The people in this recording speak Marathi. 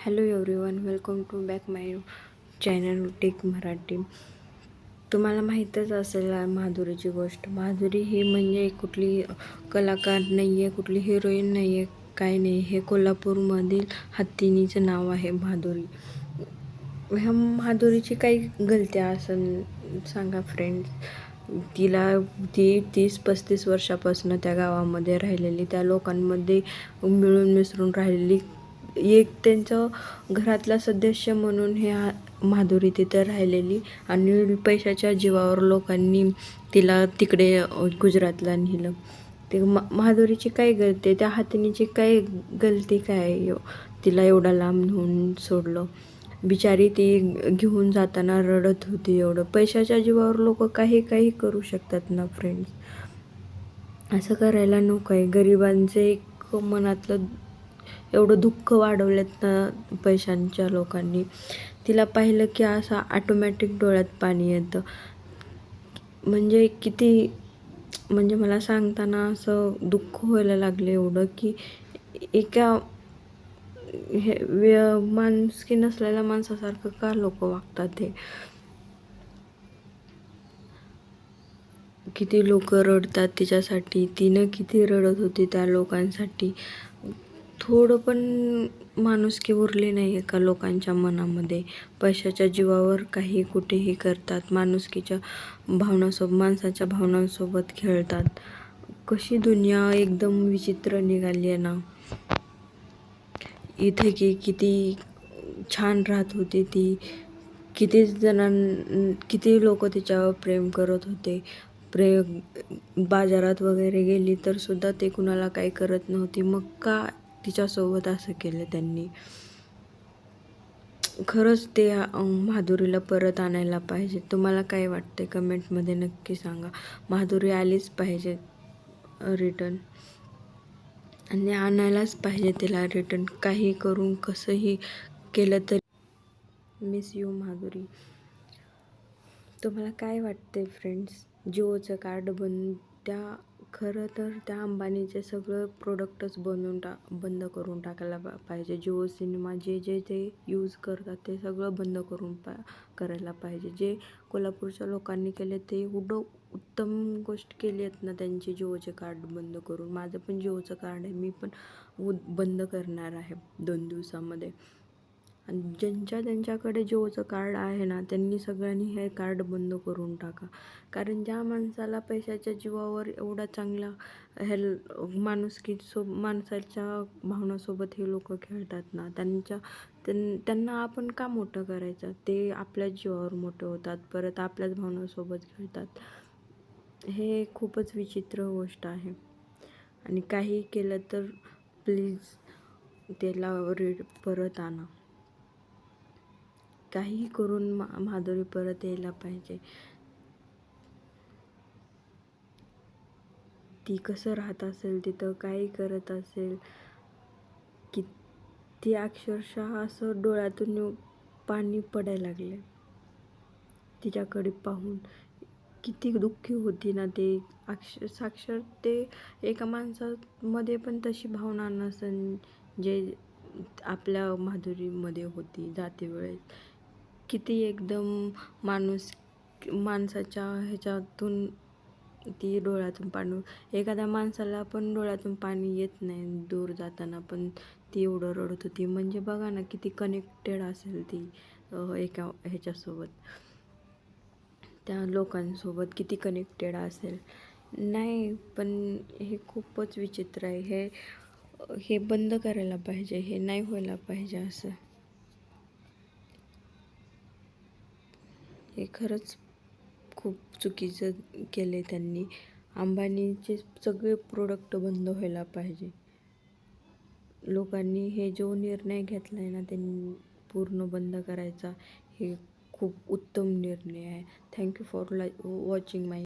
Hello everyone welcome to back my channel tech Marathi तुम्हाला माहीतच असेल माधुरीची गोष्ट. माधुरी ही म्हणजे कुठली कलाकार नाही आहे कुठली हिरोईन नाही आहे काय नाही. हे कोल्हापूरमधील हत्तीनीचं नाव आहे माधुरी. ह्या माधुरीची काही गलत्या असं सांगा फ्रेंड्स तिला ती तीस पस्तीस वर्षापासून त्या गावामध्ये राहिलेली त्या लोकांमध्ये मिळून मिसळून राहिलेली एक त्यांचं घरातला सदस्य म्हणून हे माधुरी तिथं राहिलेली. आणि पैशाच्या जीवावर लोकांनी तिला तिकडे गुजरातला नेलं. ते मा माधुरीची काय गलती? त्या हातिनीची काय गलती काय? तिला एवढा लांब नेऊन सोडलं. बिचारी ती घेऊन जाताना रडत होती एवढं. पैशाच्या जीवावर लोक काही काही करू शकतात ना फ्रेंड्स असं करायला नको आहे. गरिबांचे एक मनातलं एवढं दुःख वाढवलेत ना पैशांच्या लोकांनी. तिला पाहिलं की असं ॲटोमॅटिक डोळ्यात पाणी येतं. म्हणजे किती म्हणजे मला सांगताना असं दुःख व्हायला लागले एवढं की एका हे व्य माणुसकी नसलेल्या माणसासारखं का लोक वागतात हे? किती लोक रडतात तिच्यासाठी तिनं किती रडत होती त्या लोकांसाठी? थोडं पण माणुसकी उरली नाही आहे का लोकांच्या मनामध्ये. पैशाच्या जीवावर काही कुठेही करतात. माणुसकीच्या भावनासोबत माणसाच्या भावनांसोबत खेळतात. कशी दुनिया एकदम विचित्र निघाली आहे ना. इथे की किती छान राहत होती ती. किती जणां किती लोक तिच्यावर प्रेम करत होते. प्रे बाजारात वगैरे गेली तर सुद्धा ते कुणाला काही करत नव्हती. मग का तिच्यासोबत असं केलं त्यांनी. खरंच ते माधुरीला परत आणायला पाहिजे. तुम्हाला काय वाटते कमेंटमध्ये नक्की सांगा. माधुरी आलीच पाहिजे रिटर्न आणि आणायलाच पाहिजे तिला रिटर्न काही करून कसंही केलं तरी. Miss you Madhuri. तुम्हाला काय वाटते फ्रेंड्स जिओचं कार्ड बन त्या खरं तर त्या अंबानीचे सगळं प्रोडक्टच बनवून टा बंद करून टाकायला पाहिजे. जिओ सिनेमा जे जे ते यूज करतात ते सगळं बंद करून पा करायला पाहिजे. जे कोल्हापूरच्या लोकांनी केले ते एवढं उत्तम गोष्ट केली आहेत ना त्यांचे जिओचे कार्ड बंद करून. माझं पण जिओचं कार्ड आहे मी पण बंद करणार आहे दोन दिवसामध्ये. आणि ज्यांच्या ज्यांच्याकडे जिओचं कार्ड आहे ना त्यांनी सगळ्यांनी हे कार्ड बंद करून टाका. कारण ज्या माणसाला पैशाच्या जीवावर एवढा चांगला हेल माणुसकी सो माणसाच्या भावनासोबत हे लोक खेळतात ना त्यांच्या त्यांना आपण का मोठं करायचं? ते आपल्याच जीवावर मोठं होतात परत आपल्याच भावनासोबत खेळतात. हे खूपच विचित्र गोष्ट आहे. आणि काही केलं तर प्लीज त्याला रेड परत आणा. काहीही करून मा माधुरी परत यायला पाहिजे. ती कसं राहत असेल तिथं काही करत असेल की ती अक्षरशः असं डोळ्यातून पाणी पडायला लागले. तिच्याकडे पाहून किती दुःखी होती ना ते. अक्षर साक्षर ते एका माणसामध्ये पण तशी भावना नसन जे आपल्या माधुरीमध्ये होती जाते वेळेस किती एकदम माणूस माणसाच्या ह्याच्यातून ती डोळ्यातून पाणी एखाद्या माणसाला पण डोळ्यातून पाणी येत नाही दूर जाताना पण ती एवढं रडत होती. म्हणजे बघा ना किती कनेक्टेड असेल ती एका ह्याच्यासोबत. त्या लोकांसोबत किती कनेक्टेड असेल. नाही पण हे खूपच विचित्र आहे. हे हे बंद करायला पाहिजे हे नाही व्हायला पाहिजे असं. हे खरंच खूप चुकीचं केलं आहे त्यांनी. अंबानीचे सगळे प्रोडक्ट बंद व्हायला पाहिजे. लोकांनी हे जो निर्णय घेतला आहे ना त्यांनी पूर्ण बंद करायचा हे खूप उत्तम निर्णय आहे. Thank you for lie watching my